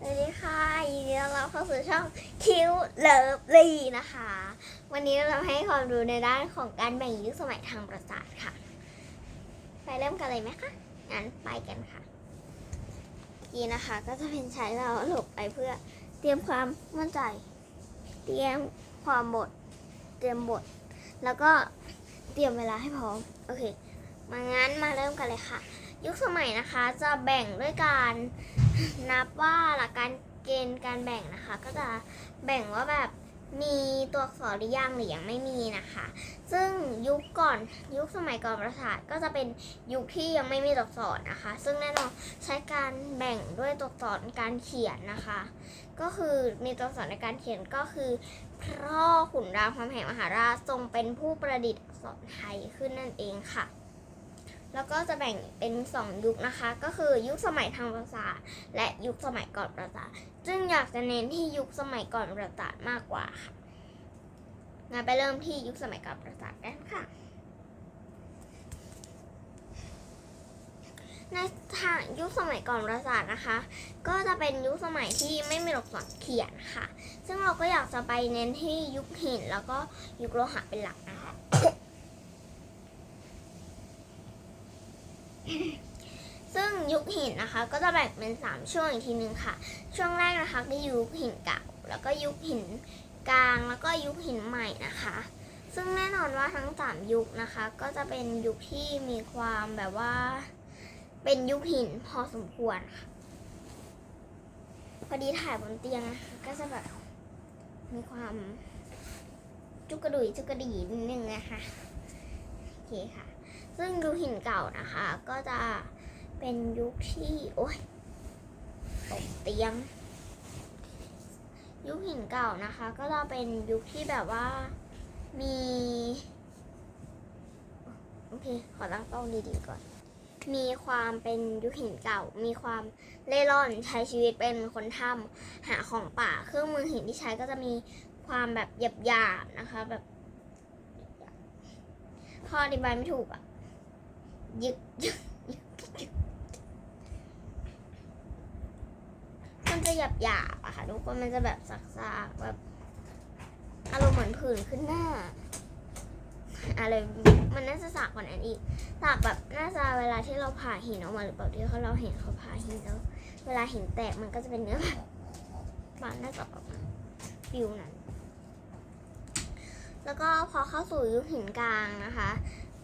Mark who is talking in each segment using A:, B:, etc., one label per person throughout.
A: สวัสดีค่ะยินดีต้อนรับเข้าสู่ช่องคิวเลิฟลีนะคะ วันนี้เราให้ความรู้ในด้านของการแบ่งยุคสมัยทางประสาทค่ะ ไปเริ่มกันเลยไหมคะงั้นไปกันค่ะทีนะคะ ก็จะเป็นใช้เราหลบไปเพื่อเตรียมความมั่นใจ เตรียมความบท เตรียมบท แล้วก็เตรียมเวลาให้พร้อมโอเคมางั้นมาเริ่มกันเลยค่ะ ยุคสมัยนะคะจะแบ่งด้วยการ นับว่าหลักการเกณฑ์การแบ่งนะคะ ก็จะแบ่งว่าแบบมีตัวอักษรหรือยังหรือยังไม่มีนะคะ ซึ่งยุคก่อนยุคสมัยก่อนประสาทก็จะเป็นยุคที่ยังไม่มีตัวอักษรนะคะ ซึ่งแน่นอนใช้การแบ่งด้วยตัวอักษรการเขียนนะคะ ก็คือมีตัวอักษรในการเขียนก็คือพ่อขุนรามคำแหงมหาราชทรงเป็นผู้ประดิษฐ์อักษรไทยขึ้นนั่นเองค่ะ แล้วก็จะแบ่งเป็น 2 ยุคนะคะ ก็คือยุคสมัยทางประสาทและยุคสมัยก่อนประสาทซึ่งอยากจะเน้นที่ยุคสมัยก่อนประสาทมากกว่าค่ะงั้นไปเริ่มที่ยุคสมัยก่อนประสาทกันค่ะในทางยุคสมัยก่อนประสาทนะคะ ก็จะเป็นยุคสมัยที่ไม่มีตัวอักษรเขียนค่ะ ซึ่งเราก็อยากจะไปเน้นที่ยุคหินแล้วก็ยุคโลหะเป็นหลักนะคะ ซึ่งยุคหินนะคะก็จะแบ่งเป็น 3 ช่วงอีกทีหนึ่งค่ะ ช่วงแรกนะคะก็ยุคหินเก่า แล้วก็ยุคหินกลาง แล้วก็ยุคหินใหม่นะคะ ซึ่งแน่นอนว่าทั้ง 3 ยุคนะคะ ก็จะเป็นยุคที่มีความแบบว่า เป็นยุคหินพอสมควรค่ะพอดีถ่ายบนเตียงนะคะก็จะแบบมีความจุกกระดุยจุกกระดีนิดนึงนะคะโอเคค่ะ ซึ่งยุคหินเก่านะคะ ก็จะ เป็นยุคที่ โอ้ยตกเตียง ยุคหินเก่านะคะ ก็จะเป็นยุคที่แบบว่ามีโอเค ขอตั้งกล้องดีๆก่อน มีความเป็นยุคหินเก่า มีความเล่ร่อน ใช้ชีวิตเป็นคนถ้ำหาของป่า เครื่องมือหินที่ใช้ก็จะมีความแบบหยาบๆนะคะ แบบ ข้ออธิบายไม่ถูกอะยึกยึกยึกยึกมัน จะหยาบหยาบๆอะค่ะ ทุกคนมันจะแบบสักๆแบบอารมณ์เหมือนผื่นขึ้นหน้าอะไรมันน่าจะสากกว่านั้นอีกสากแบบน่าจะเวลาที่เราผ่าหินออกมาหรือเปล่าที่เขาเราเห็นเขาผ่าหินแล้ว เวลาหินแตกมันก็จะเป็นเนื้อแบบบางน่าจะออกมาฟิวนั้น แล้วก็พอเข้าสู่ยุคหินกลางนะคะ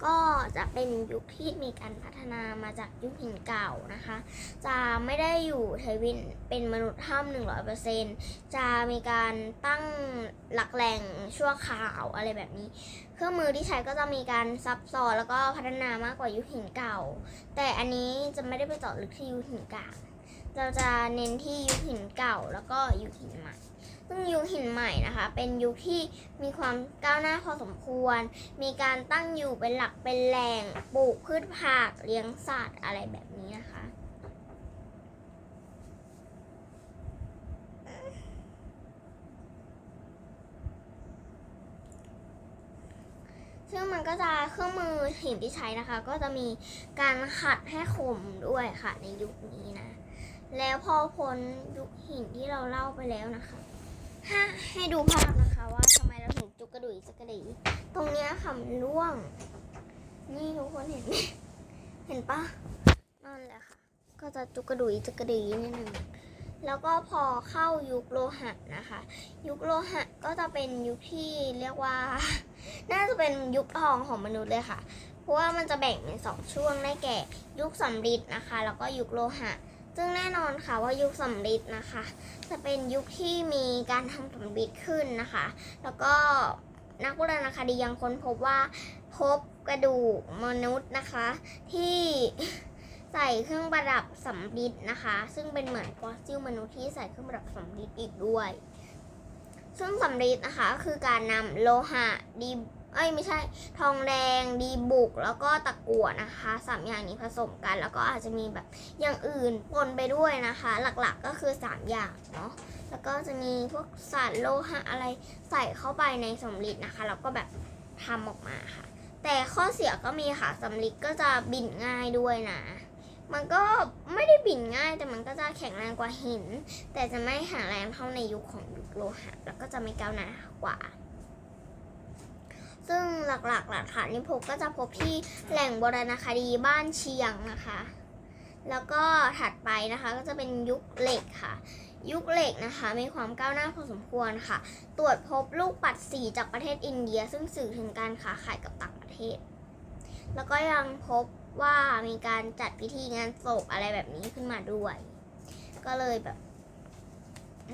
A: ก็จะเป็นยุคที่มีการพัฒนามาจากยุคหินเก่านะคะ จะไม่ได้อยู่ไทวินเป็นมนุษย์ถ้ำหนึ่งร้อยเปอร์เซ็นจะมีการตั้งหลักแหล่งชั่วคราวอะไรแบบนี้ เครื่องมือที่ใช้ก็จะมีการซับซ้อนแล้วก็พัฒนามากกว่ายุคหินเก่า แต่อันนี้จะไม่ได้ไปเจาะลึกที่ยุคหินเกลา เราจะเน้นที่ยุคหินเก่าแล้วก็ยุคหินใหม่ ซึ่งยุคหินใหม่นะคะ เป็นยุคที่มีความก้าวหน้าพอสมควร มีการตั้งอยู่เป็นหลักเป็นแหล่งปลูกพืชผักเลี้ยงสัตว์อะไรแบบนี้นะคะ ซึ่งมันก็จะเครื่องมือหินที่ใช้นะคะ ก็จะมีการขัดให้คมด้วยค่ะในยุคนี้นะ แล้วพอพ้นยุคหินที่เราเล่าไปแล้วนะคะถ้าให้ดูภาพนะคะ ว่าทำไมเราถึงจุกกระดุยจุกกระดิตรงเนี้ยค่ะมันร่วง นี่ทุกคนเห็นไหมเห็นปะนั่นแหละค่ะ ก็จะจุกกระดุยจุกกระดินิดนึงแล้วก็พอเข้ายุคโลหะนะคะ ยุคโลหะก็จะเป็นยุคที่เรียกว่า น่าจะเป็นยุคทองของมนุษย์เลยค่ะ เพราะว่ามันจะแบ่งเป็นสองช่วงได้แก่ ยุคสำริดนะคะ แล้วก็ยุคโลหะ ซึ่งแน่นอนค่ะว่ายุคสำริดนะคะ จะเป็นยุคที่มีการทำสำริดขึ้นนะคะ แล้วก็นักโบราณคดียังค้นพบว่าพบกระดูกมนุษย์นะคะ ที่ใส่เครื่องประดับสำริดนะคะ ซึ่งเป็นเหมือนฟอสซิลมนุษย์ที่ใส่เครื่องประดับสำริดอีกด้วย ซึ่งสำริดนะคะก็คือการนำโลหะดี เอ้ยไม่ใช่ทองแดงดีบุก แล้วก็ตะกั่วนะคะสามอย่างนี้ผสมกัน แล้วก็อาจจะมีแบบอย่างอื่นปนไปด้วยนะคะ หลักๆก็คือ 3 อย่างเนาะแล้วก็จะมีพวกสารโลหะอะไรใส่เข้าไปในสำริดนะคะแล้วก็แบบทำออกมาค่ะ แต่ข้อเสียก็มีค่ะสำริดก็จะบินง่ายด้วยนะมันก็ไม่ได้บินง่ายแต่มันก็จะแข็งแรงกว่าหิน แต่จะไม่แข็งแรงเท่าในยุคของยุคโลหะ แล้วก็จะไม่ก้าวหน้ากว่า ซึ่งหลักๆหลักฐานที่พบก็จะพบที่แหล่งโบราณคดีบ้านเชียงนะคะ แล้วก็ถัดไปนะคะก็จะเป็นยุคเหล็กค่ะ ยุคเหล็กนะคะมีความก้าวหน้าพอสมควรค่ะ ตรวจพบลูกปัดสีจากประเทศอินเดีย ซึ่งสื่อถึงการค้าขายกับต่างประเทศ แล้วก็ยังพบว่ามีการจัดพิธีงานศพอะไรแบบนี้ขึ้นมาด้วย ก็เลยแบบ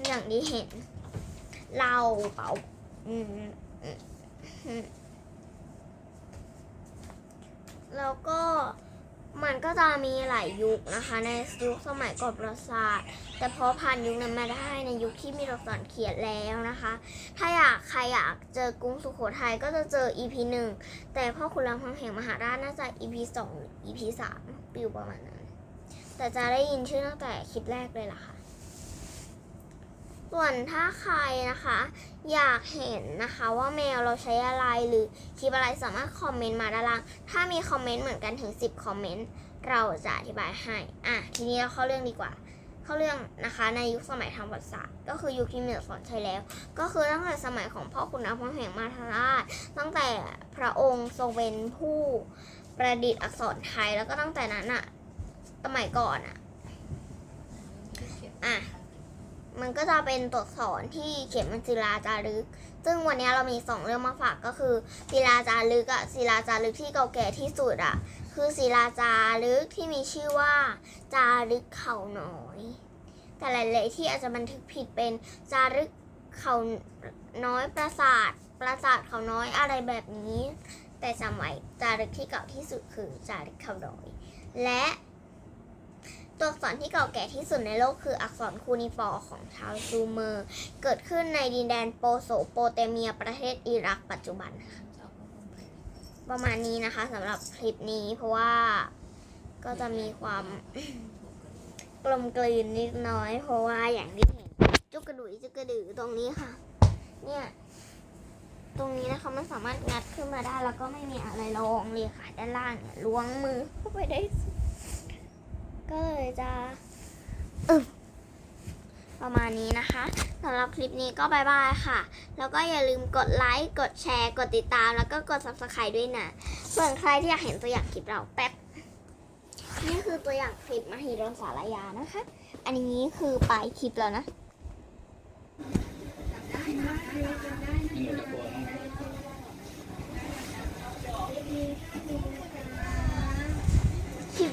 A: อย่างที่เห็น เราเป่าอืมอืมอืม แล้วก็มันก็จะมีหลายยุคนะคะ ในยุคสมัยก่อนประวัติศาสตร์แต่พอผ่านยุคนั้นมาได้ในยุคที่มีตัวอักษรเขียนแล้วนะคะ ถ้าอยากใครอยากเจอกรุงสุโขทัยก็จะเจอ EP หนึ่งแต่พ่อขุนรามคำแหงมหาราชน่าจะ EP สองหรือ EP สามปิวประมาณนั้น แต่จะได้ยินชื่อตั้งแต่คลิปแรกเลยล่ะค่ะ ส่วนถ้าใครนะคะ อยากเห็นนะคะว่าแมวเราใช้อะไรหรือคลิปอะไรสามารถคอมเมนต์มาด้านล่าง ถ้ามีคอมเมนต์เหมือนกันถึง 10 คอมเมนต์ เราจะอธิบายให้ อะ ทีนี้เราเข้าเรื่องดีกว่า เข้าเรื่องนะคะในยุคสมัยทางประวัติศาสตร์ก็คือยุคที่มีอักษรใช้แล้ว ก็คือตั้งแต่สมัยของพ่อขุนรามคำแหงมาธราช ตั้งแต่พระองค์ทรงเป็นผู้ประดิษฐ์อักษรไทยแล้วก็ตั้งแต่นั้นอะสมัยก่อนอะอะ มันก็จะเป็นตัวอักษรที่เขียนเป็นศิลาจารึก ซึ่งวันนี้เรามีสองเรื่องมาฝากก็คือศิลาจารึกอะศิลาจารึกที่เก่าแก่ที่สุดอะคือศิลาจารึกที่มีชื่อว่า จารึกเขาน้อย แต่หลายๆที่อาจจะบันทึกผิดเป็นจารึกเขาน้อยปราสาท ปราสาทเขาน้อยอะไรแบบนี้ แต่สมัยจารึกที่เก่าที่สุดคือจารึกเขาน้อย และ ตัวอักษรที่เก่าแก่ที่สุดในโลกคืออักษรคูนิฟอร์ของชาวซูเมอร์ เกิดขึ้นในดินแดนโปโสโปเตเมียประเทศอิรักปัจจุบันค่ะประมาณนี้นะคะสำหรับคลิปนี้เพราะว่าก็จะมีความกลมกลืนนิดน้อย เพราะว่าอย่างที่เห็นจุกกระดุยจุกกระดือตรงนี้ค่ะ เนี่ยตรงนี้นะคะมันสามารถงัดขึ้นมาได้แล้วก็ไม่มีอะไรรองเลยค่ะ ด้านล่างเนี่ยล้วงมือเข้าไปได้สุด ก็เลยจะประมาณนี้นะคะสำหรับคลิปนี้ก็บายบายค่ะ แล้วก็อย่าลืมกดไลค์ กดแชร์ กดติดตาม แล้วก็กด subscribe ด้วยนะ ส่วนใครที่อยากเห็นตัวอย่างคลิปเราแป๊บ นี่คือตัวอย่างคลิปมหิดลสารยานะคะ อันนี้คือปลายคลิปแล้วนะ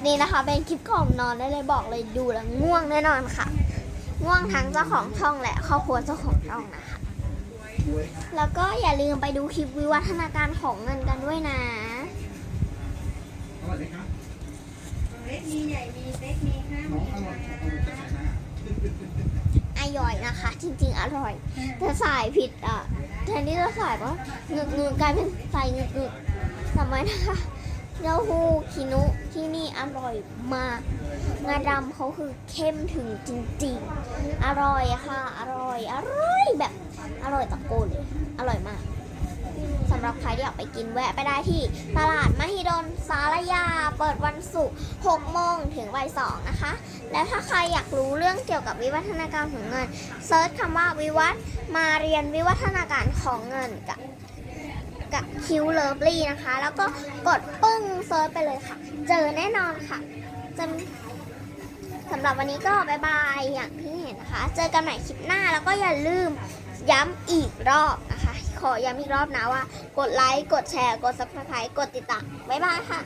B: นี้นะ
A: คะเป็นคลิปก่อนนอนได้เลยบอกเลยดูแล้วง่วงแน่นอนค่ะ ง่วงทั้งเจ้าของช่องและครอบครัวเจ้าของช่องนะคะ แล้วก็อย่าลืมไปดูคลิปวิวัฒนาการของเงินกันด้วยนะ
B: สวัสดีครับ
C: เล็กมีใหญ่มีเล็กมีห้า
B: น้อง
C: มี
B: อร่อย
C: ค่ะ
B: เอาจะใส่หน้า
A: อร่อยนะคะ จริงๆอร่อยแต่สายผิดอะแทนที่จะใส่ว่าเงึกเงึกกลายเป็นใส่เงึกเงึกจำไว้นะคะเต้าหู้คินุ ที่นี่อร่อยมาก งาดำเขาคือเข้มถึงจริงๆ อร่อยค่ะ อร่อย อร่อยแบบ อร่อยตะโกนเลย อร่อยมากสำหรับใครที่อยากไปกินแวะไปได้ที่ตลาดมหิดลสารยา เปิดวันศุกร์6โมงถึงบ่าย2นะคะ แล้วถ้าใครอยากรู้เรื่องเกี่ยวกับวิวัฒนาการของเงินเซิร์ชคำว่าวิวัฒน์มาเรียนวิวัฒนาการของเงินกับ กับคิวเลิฟลี่นะคะ แล้วก็กดปึ้งเซิร์ชไปเลยค่ะ เจอแน่นอนค่ะจะสำหรับวันนี้ก็บายบายอย่างที่เห็นนะคะ เจอกันใหม่คลิปหน้าแล้วก็อย่าลืมย้ำอีกรอบนะคะ ขอย้ำอีกรอบนะว่า กดไลค์ กดแชร์ กด subscribe กดติดตามบายบายค่ะ